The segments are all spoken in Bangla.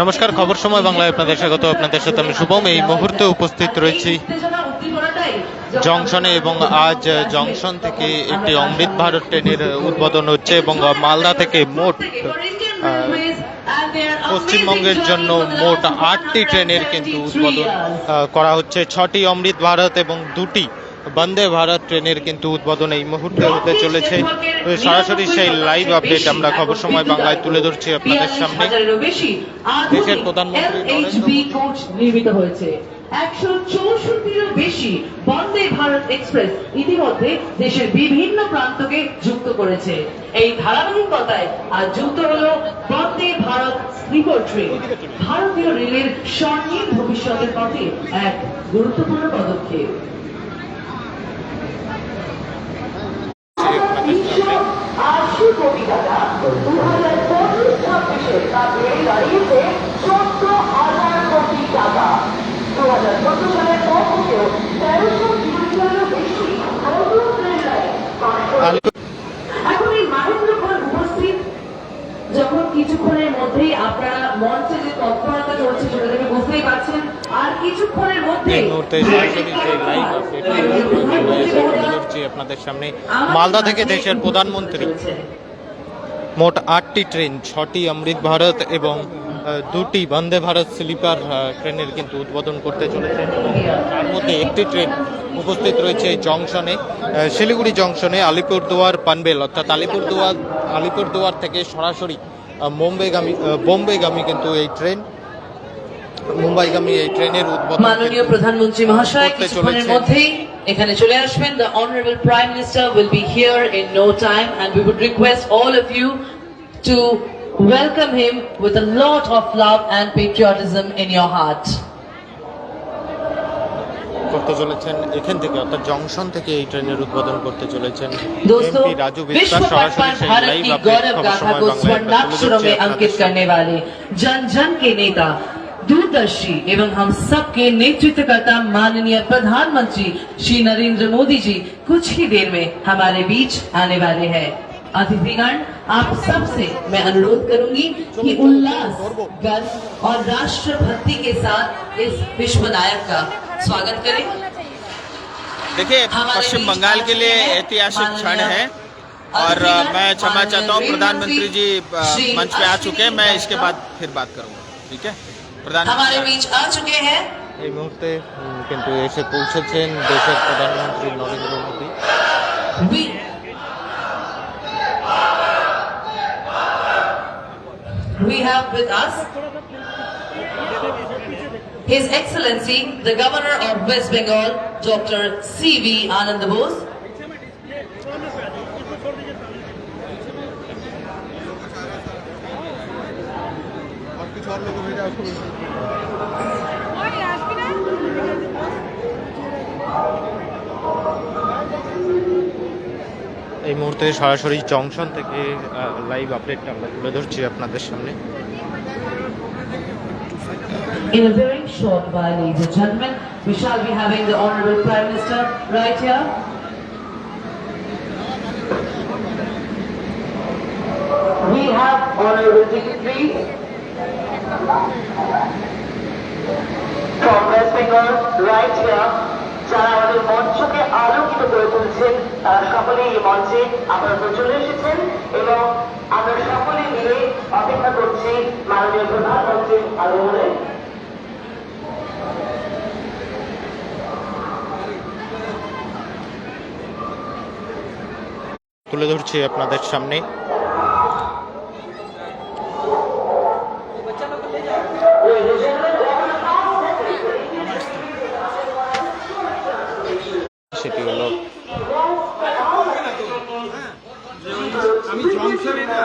নমস্কার খবর সময় বাংলায় আপনাদের স্বাগত আপনাদের সাথে আমি শুভম। এই মুহূর্তে উপস্থিত রয়েছি জংশনে এবং আজ জংশন থেকে একটি অমৃত ভারত ট্রেনের উদ্বোধন হচ্ছে এবং মালদা থেকে মোট পশ্চিমবঙ্গের জন্য মোট আটটি ট্রেনের কিন্তু উদ্বোধন করা হচ্ছে। ছটি অমৃত ভারত এবং দুটি বন্দে ভারত ট্রেনের কিন্তু উদ্বোধন এই মুহূর্তে হতে চলেছে। সরাসরি সেই লাইভ আপডেট আমরা খবর সময় বাংলায় তুলে ধরছি আপনাদের সামনে। দেশের প্রধানমন্ত্রী নির্মিত হয়েছে। একশো চৌষট্টিরও বেশি বন্দে ভারত এক্সপ্রেস ইতিমধ্যে দেশের বিভিন্ন প্রান্তকে যুক্ত করেছে। এই ধারাবাহিকতায় আজ যুক্ত হলো বন্দে ভারত স্লিপার ট্রেন। ভারতীয় রেলের স্বর্ণীম ভবিষ্যতের পথে এক গুরুত্বপূর্ণ পদক্ষেপ। আশি কোটি টাকা। দু হাজার পঁচিশ দাঁড়িয়েছে চোদ্দ হাজার দু হাজার এখন এই মাহেন্দ্রক্ষণ উপস্থিত। যখন কিছুক্ষণের মধ্যেই আপনারা মঞ্চে যে তৎপরতা চলছে সেটা থেকে বুঝতেই পারছেন কিছুক্ষণের মধ্যে এই মুহূর্তে সরাসরি সেই লাইভ আপডেট তুলে ধরছি আপনাদের সামনে মালদা থেকে দেশের প্রধানমন্ত্রী। মোট আটটি ট্রেন ছটি অমৃত ভারত এবং দুটি বন্দে ভারত স্লিপার ট্রেনের কিন্তু উদ্বোধন করতে চলেছেন এবং তার মধ্যে একটি ট্রেন উপস্থিত রয়েছে এই জংশনে শিলিগুড়ি জংশনে আলিপুরদুয়ার পানবেল অর্থাৎ আলিপুরদুয়ার আলিপুরদুয়ার থেকে সরাসরি আহ, মুম্বাইগামী বোম্বেগামী কিন্তু এই ট্রেন মুম্বাইগামী এই ট্রেনের উদ্বোধন মাননীয় কিন্তু প্রধানমন্ত্রী মহাশয় করতে কিছুক্ষণের চলেছেন। মধ্যেই এখানে চলে আসবেন the honourable prime minister will be here in no time and we would request all of you to welcome him with a lot of love and patriotism in your heart করতে চলেছেন এখান থেকে অর্থাৎ জংশন থেকে এই ট্রেনের উদ্বোধন করতে চলেছেন दोस्तों এমপি রাজু विश्व বিশ্বাস पट সরাসরি पर সেই भारत লাইভ की আপডেট गौरव খবর गाथा সময় को বাংলায় আমরা তুলে स्वर्णाक्षरों ধরছি में আপনাদের अंकित সামনে। करने वाले जन जन के नेता दूरदर्शी एवं हम सबके नेतृत्वकर्ता माननीय प्रधानमंत्री श्री नरेंद्र मोदी जी कुछ ही देर में हमारे बीच आने वाले हैं। अतिथिगण आप सबसे मैं अनुरोध करूँगी कि उल्लास गर्व और राष्ट्रभक्ति के साथ इस विश्व नायक का स्वागत करें। देखिए पश्चिम बंगाल के लिए ऐतिहासिक क्षण है और मैं क्षमा चाहता हूँ प्रधानमंत्री जी मंच पे आ चुके हैं। मैं इसके बाद फिर बात करूँगा। ठीक है? हमारे प्रधानमंत्री बीच आ चुके हैं এই মুহূর্তে উম, কিন্তু এসে পৌঁছেছেন দেশের প্রধানমন্ত্রী Narendra Modi We we have with us His Excellency the Governor of West Bengal, Dr. C.V. Anand Bose. এই মুহূর্তে সরাসরি জংশন থেকে লাইভ আপডেটটা আমরা তুলে ধরছি আপনাদের সামনে In a very short while, ladies and gentlemen, we shall be having the Honorable Prime Minister right here. We have Honorable dignitaries right যারা আমাদের মঞ্চকে আলোকিত করে তুলছেন, তারা সকলেই এই মঞ্চে আপনারা চলে এসেছেন এবং আমরা সকলে মিলে অপেক্ষা করছি মাননীয় প্রধানমন্ত্রীর আগমনে তুলে ধরছি আপনাদের সামনে সেটি হলো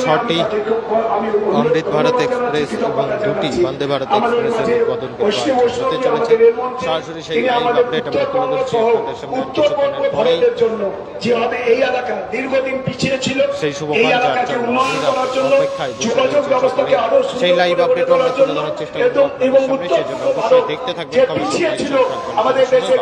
ছটি অমৃত ভারত এক্সপ্রেস এবং দুটি বন্দে ভারত এক্সপ্রেসের উদ্বোধন হতে চলেছে সরাসরি সেই লাইভ আপডেট আমরা তুলে ধরছি আপনাদের সামনে কিছুক্ষণের পরেই যেভাবে এই এলাকা দীর্ঘদিন পিছিয়ে ছিল সেই শুভ জন্য অপেক্ষায় সেই লাইভ আপডেট আমরা তুলে ধরার চেষ্টা করব। সেজন্য অবশ্যই দেখতে থাকবেন চোখ রাখবেন আমাদের দেশের